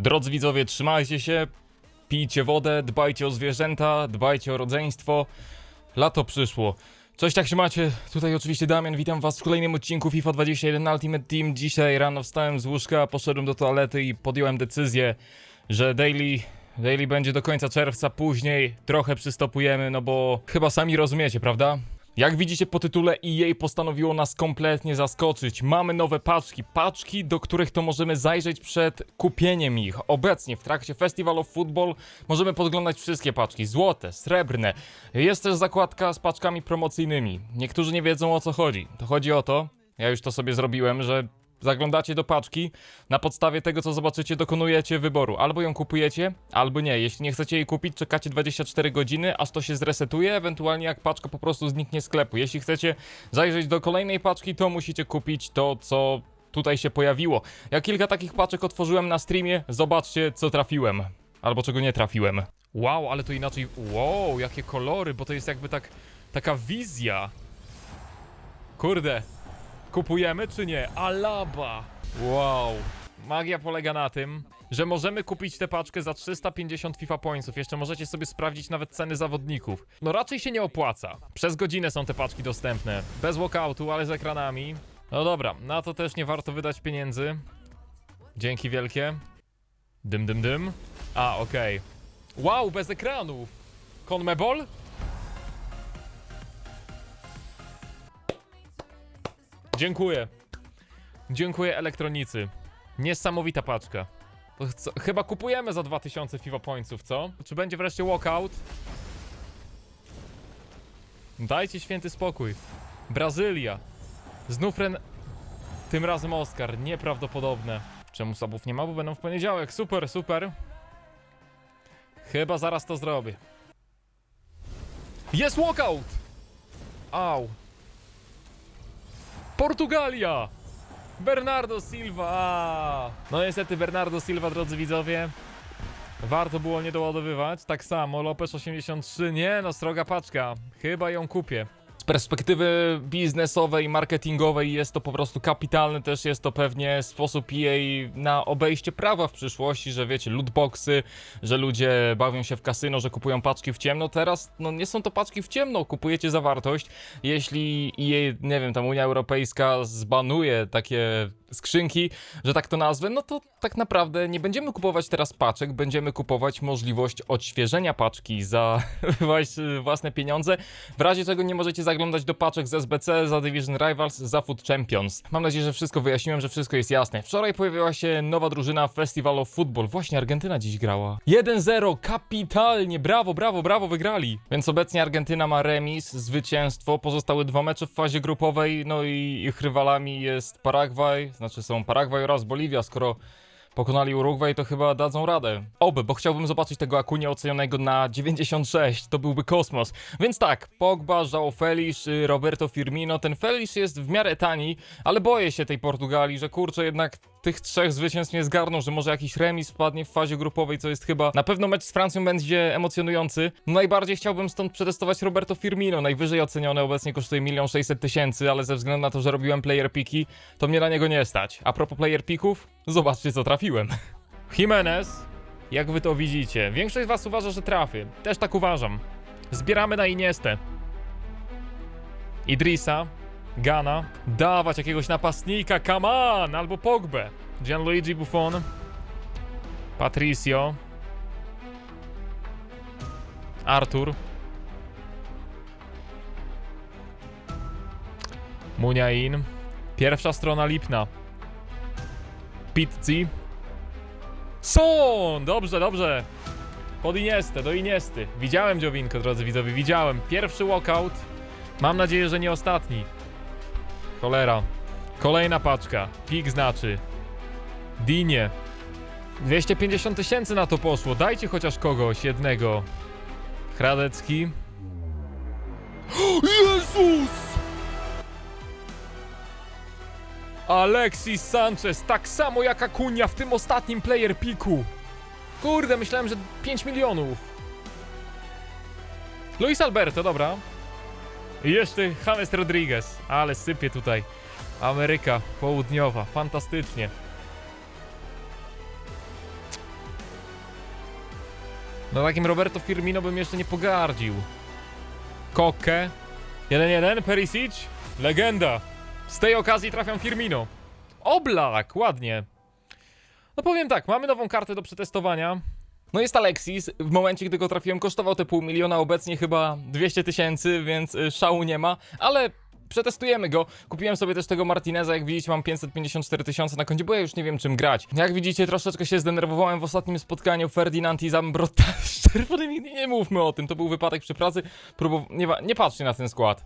Drodzy widzowie, trzymajcie się, pijcie wodę, dbajcie o zwierzęta, dbajcie o rodzeństwo. Lato przyszło. Cześć, jak się macie? Tutaj oczywiście Damian, witam was w kolejnym odcinku FIFA 21 Ultimate Team. Dzisiaj rano wstałem z łóżka, poszedłem do toalety i podjąłem decyzję, że daily, daily będzie do końca czerwca, później trochę przystopujemy, no bo chyba sami rozumiecie, prawda? Jak widzicie po tytule EA postanowiło nas kompletnie zaskoczyć. Mamy nowe paczki, paczki, do których to możemy zajrzeć przed kupieniem ich. Obecnie w trakcie Festival of Football możemy podglądać wszystkie paczki, złote, srebrne. Jest też zakładka z paczkami promocyjnymi. Niektórzy nie wiedzą o co chodzi. To chodzi o to, ja już to sobie zrobiłem, że zaglądacie do paczki, na podstawie tego co zobaczycie dokonujecie wyboru. Albo ją kupujecie, albo nie. Jeśli nie chcecie jej kupić, czekacie 24 godziny, aż to się zresetuje, ewentualnie jak paczka po prostu zniknie z sklepu. Jeśli chcecie zajrzeć do kolejnej paczki, to musicie kupić to, co tutaj się pojawiło. Ja kilka takich paczek otworzyłem na streamie, zobaczcie co trafiłem. Albo czego nie trafiłem. Wow, ale to inaczej... Wow, jakie kolory, bo to jest jakby tak... Taka wizja. Kurde, Kupujemy czy nie? Alaba! Wow. Magia polega na tym, że możemy kupić tę paczkę za 350 FIFA Pointsów. Jeszcze możecie sobie sprawdzić nawet ceny zawodników. No raczej się nie opłaca. Przez godzinę są te paczki dostępne. Bez walkoutu, ale z ekranami. No dobra, na to też nie warto wydać pieniędzy. Dzięki wielkie. Dym, dym, dym. A, okej. Wow, bez ekranów! Conmebol? Dziękuję. Dziękuję elektronicy. Niesamowita paczka. Co, chyba kupujemy za 2000 FIFA Pointsów, co? Czy będzie wreszcie walkout? Dajcie święty spokój. Brazylia. Znów Ren... Tym razem Oscar. Nieprawdopodobne. Czemu subów nie ma? Bo będą w poniedziałek. Super, super. Chyba zaraz to zrobię. Jest walkout! Au. Portugalia! Bernardo Silva! No niestety Bernardo Silva, drodzy widzowie. Warto było nie doładowywać. Tak samo, Lopez 83. Nie, no sroga paczka. Chyba ją kupię. Perspektywy biznesowej, marketingowej jest to po prostu kapitalne. Też jest to pewnie sposób jej na obejście prawa w przyszłości, że wiecie, lootboxy, że ludzie bawią się w kasyno, że kupują paczki w ciemno. Teraz, no nie są to paczki w ciemno, kupujecie za wartość. Jeśli jej, nie wiem, tam Unia Europejska zbanuje takie skrzynki, że tak to nazwę, no to tak naprawdę nie będziemy kupować teraz paczek, będziemy kupować możliwość odświeżenia paczki za włas- własne pieniądze. W razie czego nie możecie zaglądać do paczek z SBC, za Division Rivals, za Food Champions. Mam nadzieję, że wszystko wyjaśniłem, że wszystko jest jasne. Wczoraj pojawiła się nowa drużyna Festival of Football. Właśnie Argentyna dziś grała. 1-0, kapitalnie, brawo, brawo, brawo, wygrali. Więc obecnie Argentyna ma remis, zwycięstwo, pozostałe dwa mecze w fazie grupowej, no i ich rywalami jest Paragwaj, znaczy są Paragwaj oraz Boliwia, skoro pokonali Urugwaj, to chyba dadzą radę. Oby, bo chciałbym zobaczyć tego Akunia ocenionego na 96, to byłby kosmos. Więc tak, Pogba, João Felix, Roberto Firmino, ten Felix jest w miarę tani, ale boję się tej Portugalii, że kurczę jednak tych trzech zwycięstw nie zgarną, że może jakiś remis wpadnie w fazie grupowej, co jest chyba... Na pewno mecz z Francją będzie emocjonujący. Najbardziej chciałbym stąd przetestować Roberto Firmino, najwyżej oceniony, obecnie kosztuje 1 600 tysięcy, ale ze względu na to, że robiłem player piki, to mnie na niego nie stać. A propos player pików, zobaczcie co trafiłem. Jimenez, jak wy to widzicie? Większość z was uważa, że trafię. Też tak uważam. Zbieramy na Iniestę. Idrisa, Gana, dawać jakiegoś napastnika, come on, albo Pogbę. Gianluigi Buffon, Patricio, Artur, Muniain, pierwsza strona Lipna, Pizzi, Son! Dobrze, dobrze. Pod Iniestę, do Iniesty. Widziałem Dziowinko, drodzy widzowie, widziałem. Pierwszy walkout. Mam nadzieję, że nie ostatni. Cholera. Kolejna paczka. Pik znaczy. Dinie. 250 tysięcy na to poszło. Dajcie chociaż kogoś, jednego. Hradecki. Jezus! Alexis Sanchez, tak samo jak Akunia w tym ostatnim player piku. Kurde, myślałem, że 5 milionów. Luis Alberto, dobra. I jeszcze James Rodriguez, ale sypie tutaj. Ameryka Południowa, fantastycznie. No takim Roberto Firmino bym jeszcze nie pogardził. Koke. 1-1, Perisic. Legenda. Z tej okazji trafiam Firmino. Oblak, ładnie. No powiem tak, mamy nową kartę do przetestowania. No jest Alexis, w momencie gdy go trafiłem kosztował te pół miliona, obecnie chyba 200 tysięcy, więc y, szału nie ma, ale przetestujemy go. Kupiłem sobie też tego Martineza, jak widzicie mam 554 tysiące na koncie, bo ja już nie wiem czym grać. Jak widzicie troszeczkę się zdenerwowałem w ostatnim spotkaniu Ferdinand i Zambrotta z czerwonymi, nie mówmy o tym, to był wypadek przy pracy, nie, nie patrzcie na ten skład.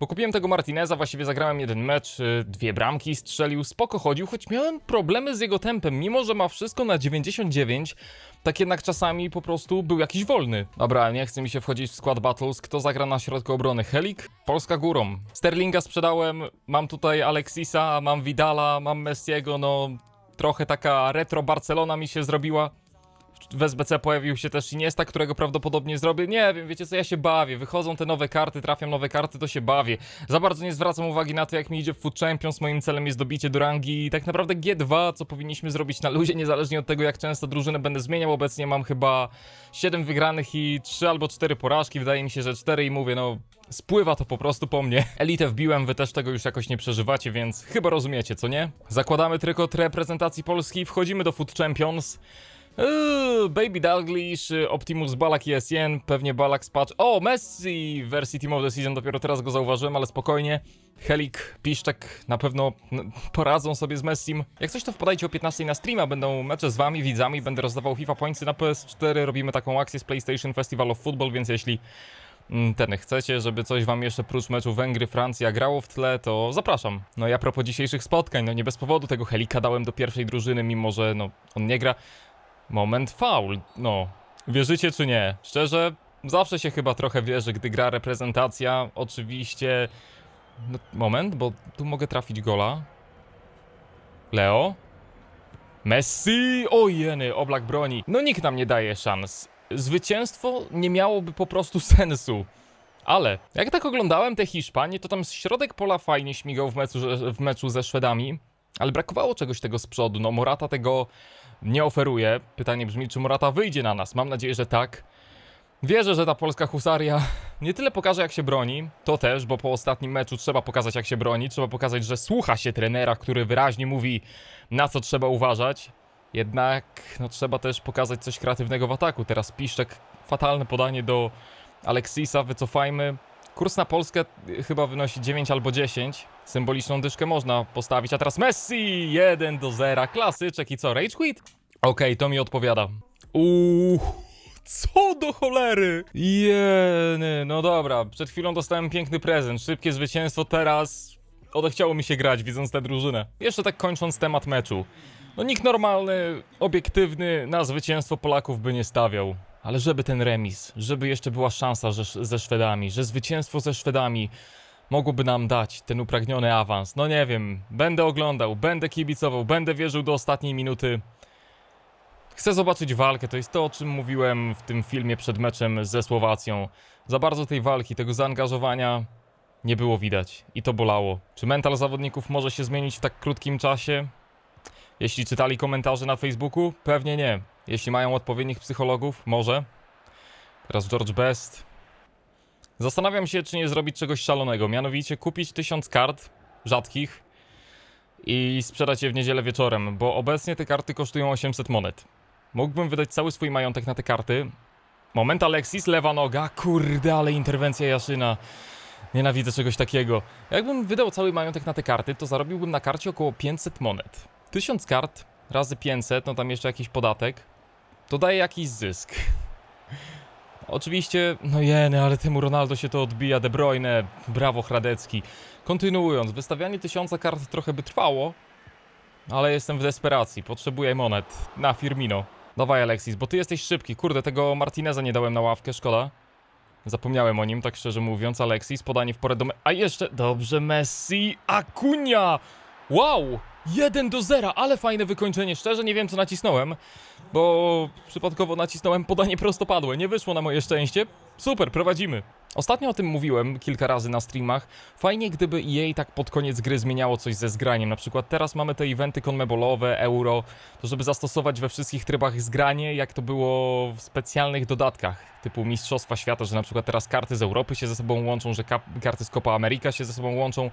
Bo kupiłem tego Martineza, właściwie zagrałem jeden mecz, y, dwie bramki strzelił, spoko chodził, choć miałem problemy z jego tempem, mimo że ma wszystko na 99, tak jednak czasami po prostu był jakiś wolny. Dobra, nie chce mi się wchodzić w skład Battles, kto zagra na środku obrony? Helik? Polska górą. Sterlinga sprzedałem, mam tutaj Alexisa, mam Vidala, mam Messiego, no trochę taka retro Barcelona mi się zrobiła. W SBC pojawił się też Iniesta, którego prawdopodobnie zrobię. Nie wiem, wiecie co, ja się bawię. Wychodzą te nowe karty, trafiam nowe karty, to się bawię. Za bardzo nie zwracam uwagi na to, jak mi idzie w Food Champions. Moim celem jest dobicie do rangi tak naprawdę G2, co powinniśmy zrobić na luzie, niezależnie od tego, jak często drużynę będę zmieniał. Obecnie mam chyba 7 wygranych i 3 albo 4 porażki. Wydaje mi się, że 4 i mówię, no spływa to po prostu po mnie. Elitę wbiłem, wy też tego już jakoś nie przeżywacie, więc chyba rozumiecie, co nie? Zakładamy trykot reprezentacji Polski, wchodzimy do Food Champions. Uuu, Baby Dalglish, y, Optimus Balak i SN, pewnie Balak spadł. O, Messi w wersji Team of the Season, dopiero teraz go zauważyłem, ale spokojnie. Helik, Piszczek na pewno poradzą sobie z Messim. Jak coś to wpadajcie o 15 na streama, będą mecze z wami, widzami, będę rozdawał FIFA Pointsy na PS4, robimy taką akcję z PlayStation Festival of Football, więc jeśli mm, ten chcecie, żeby coś wam jeszcze prócz meczu Węgry, Francja grało w tle, to zapraszam. No i a propos dzisiejszych spotkań, no nie bez powodu tego Helika dałem do pierwszej drużyny, mimo że no on nie gra. Moment faul, no. Wierzycie czy nie? Szczerze, zawsze się chyba trochę wierzy, gdy gra reprezentacja. Oczywiście. No, moment, bo tu mogę trafić gola. Leo? Messi! O jeny, oblak broni. No nikt nam nie daje szans. Zwycięstwo nie miałoby po prostu sensu. Ale jak tak oglądałem te Hiszpanie, to tam środek pola fajnie śmigał w meczu, w meczu ze Szwedami, ale brakowało czegoś tego z przodu. No Morata tego nie oferuje. Pytanie brzmi, czy Morata wyjdzie na nas? Mam nadzieję, że tak. Wierzę, że ta polska husaria nie tyle pokaże, jak się broni, to też, bo po ostatnim meczu trzeba pokazać, jak się broni. Trzeba pokazać, że słucha się trenera, który wyraźnie mówi, na co trzeba uważać. Jednak, no, trzeba też pokazać coś kreatywnego w ataku. Teraz Piszczek, fatalne podanie do Aleksisa, wycofajmy. Kurs na Polskę y, chyba wynosi 9 albo 10. Symboliczną dyszkę można postawić. A teraz Messi! 1 do 0. Klasyczek i co? Rage quit? Okej, to mi odpowiada. Uuu, co do cholery? Jeny, no dobra. Przed chwilą dostałem piękny prezent. Szybkie zwycięstwo, teraz odechciało mi się grać, widząc tę drużynę. Jeszcze tak kończąc temat meczu. No nikt normalny, obiektywny na zwycięstwo Polaków by nie stawiał. Ale żeby ten remis, żeby jeszcze była szansa że, ze Szwedami, że zwycięstwo ze Szwedami mogłoby nam dać ten upragniony awans. No nie wiem, będę oglądał, będę kibicował, będę wierzył do ostatniej minuty. Chcę zobaczyć walkę, to jest to, o czym mówiłem w tym filmie przed meczem ze Słowacją. Za bardzo tej walki, tego zaangażowania nie było widać i to bolało. Czy mental zawodników może się zmienić w tak krótkim czasie? Jeśli czytali komentarze na Facebooku? Pewnie nie. Jeśli mają odpowiednich psychologów? Może. Teraz George Best. Zastanawiam się, czy nie zrobić czegoś szalonego, mianowicie kupić tysiąc kart rzadkich i sprzedać je w niedzielę wieczorem, bo obecnie te karty kosztują 800 monet. Mógłbym wydać cały swój majątek na te karty. Moment, Alexis, lewa noga. Kurde, ale interwencja Jaszyna. Nienawidzę czegoś takiego. Jakbym wydał cały majątek na te karty, to zarobiłbym na karcie około 500 monet. 1000 kart razy 500, no tam jeszcze jakiś podatek, to daje jakiś zysk. Oczywiście, no jeny, ale temu Ronaldo się to odbija, De Bruyne, brawo Hradecki. Kontynuując, wystawianie tysiąca kart trochę by trwało, ale jestem w desperacji, potrzebuję monet na Firmino. Dawaj Alexis, bo ty jesteś szybki, kurde, tego Martineza nie dałem na ławkę, szkoda. Zapomniałem o nim, tak szczerze mówiąc, Alexis, podanie w porę do... Me- A jeszcze, dobrze, Messi, Akunia! Wow! 1 do 0, ale fajne wykończenie. Szczerze nie wiem co nacisnąłem, bo przypadkowo nacisnąłem podanie prostopadłe. Nie wyszło na moje szczęście. Super, prowadzimy. Ostatnio o tym mówiłem kilka razy na streamach. Fajnie, gdyby EA tak pod koniec gry zmieniało coś ze zgraniem. Na przykład teraz mamy te eventy conmebolowe, euro, to żeby zastosować we wszystkich trybach zgranie, jak to było w specjalnych dodatkach, typu Mistrzostwa Świata, że na przykład teraz karty z Europy się ze sobą łączą, że karty z Copa America się ze sobą łączą.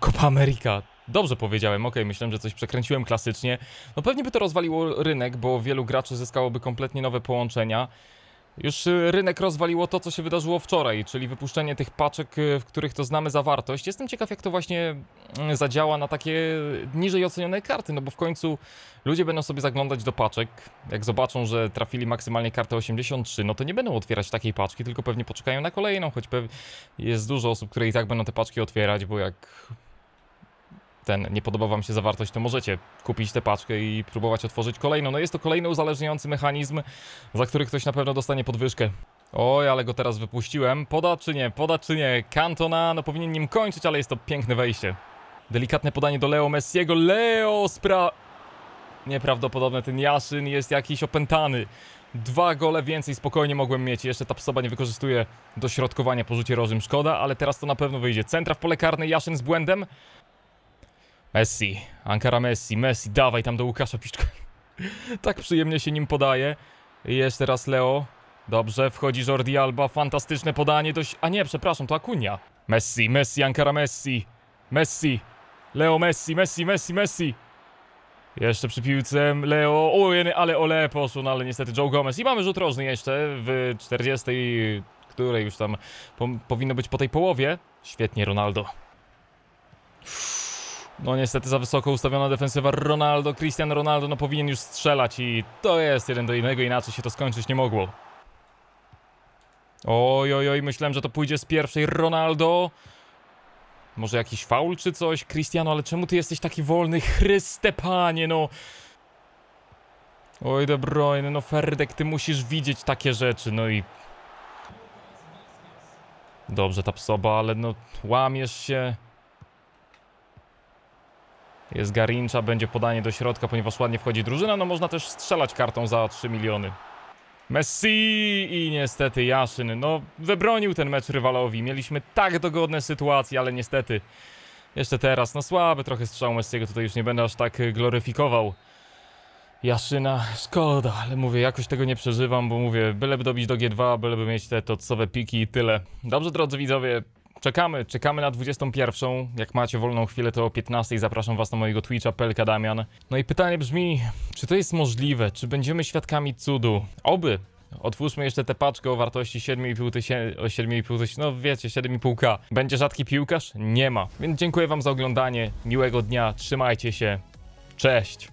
Copa America. Dobrze powiedziałem, okej, myślałem, że coś przekręciłem klasycznie. No pewnie by to rozwaliło rynek, bo wielu graczy zyskałoby kompletnie nowe połączenia. Już y, rynek rozwaliło to, co się wydarzyło wczoraj, czyli wypuszczenie tych paczek, y, w których to znamy zawartość. Jestem ciekaw, jak to właśnie mm, zadziała na takie niżej ocenione karty, no bo w końcu ludzie będą sobie zaglądać do paczek. Jak zobaczą, że trafili maksymalnie kartę 83, no to nie będą otwierać takiej paczki, tylko pewnie poczekają na kolejną, choć jest dużo osób, które i tak będą te paczki otwierać, bo jak ten nie podoba wam się zawartość, to możecie kupić tę paczkę i próbować otworzyć kolejną. No jest to kolejny uzależniający mechanizm, za który ktoś na pewno dostanie podwyżkę. Oj, ale go teraz wypuściłem. Poda czy nie? Poda czy nie? Cantona, no powinien nim kończyć, ale jest to piękne wejście. Delikatne podanie do Leo Messiego. Leo spra... Nieprawdopodobne, ten Jaszyn jest jakiś opętany. Dwa gole więcej spokojnie mogłem mieć. Jeszcze ta psoba nie wykorzystuje dośrodkowania po rzucie rożym. Szkoda, ale teraz to na pewno wyjdzie. Centra w pole karne, Jaszyn z błędem. Messi, Ankara Messi, Messi, dawaj tam do Łukasza Piszczka. tak przyjemnie się nim podaje. Jest teraz Leo. Dobrze, wchodzi Jordi Alba, fantastyczne podanie dość... A nie, przepraszam, to Akunia. Messi, Messi, Ankara Messi. Messi. Leo Messi, Messi, Messi, Messi. Jeszcze przy piłce Leo, ojej, ale ole poszło, no ale niestety Joe Gomez. I mamy rzut rożny jeszcze w 40, której już tam po, powinno być po tej połowie. Świetnie Ronaldo. No niestety za wysoko ustawiona defensywa Ronaldo, Cristiano Ronaldo no powinien już strzelać i to jest jeden do innego, inaczej się to skończyć nie mogło. Oj, oj, oj, myślałem, że to pójdzie z pierwszej Ronaldo. Może jakiś faul czy coś? Cristiano, ale czemu ty jesteś taki wolny? Chryste panie, no. Oj, De Bruyne, no Ferdek, ty musisz widzieć takie rzeczy, no i... Dobrze ta psoba, ale no łamiesz się. Jest Garincza, będzie podanie do środka, ponieważ ładnie wchodzi drużyna. No można też strzelać kartą za 3 miliony. Messi i niestety Jaszyn. No wybronił ten mecz rywalowi. Mieliśmy tak dogodne sytuacje, ale niestety jeszcze teraz, no słaby trochę strzał Messiego. Tutaj już nie będę aż tak gloryfikował. Jaszyna, szkoda, ale mówię, jakoś tego nie przeżywam, bo mówię, byleby dobić do G2, byleby mieć te tocowe piki i tyle. Dobrze, drodzy widzowie, Czekamy, czekamy na 21. Jak macie wolną chwilę, to o 15 zapraszam was na mojego Twitcha, Pelka Damian. No i pytanie brzmi, czy to jest możliwe? Czy będziemy świadkami cudu? Oby. Otwórzmy jeszcze tę paczkę o wartości 7,5 tysięcy, o 7,5 tysięcy, no wiecie, 7,5k. Będzie rzadki piłkarz? Nie ma. Więc dziękuję wam za oglądanie, miłego dnia, trzymajcie się, cześć!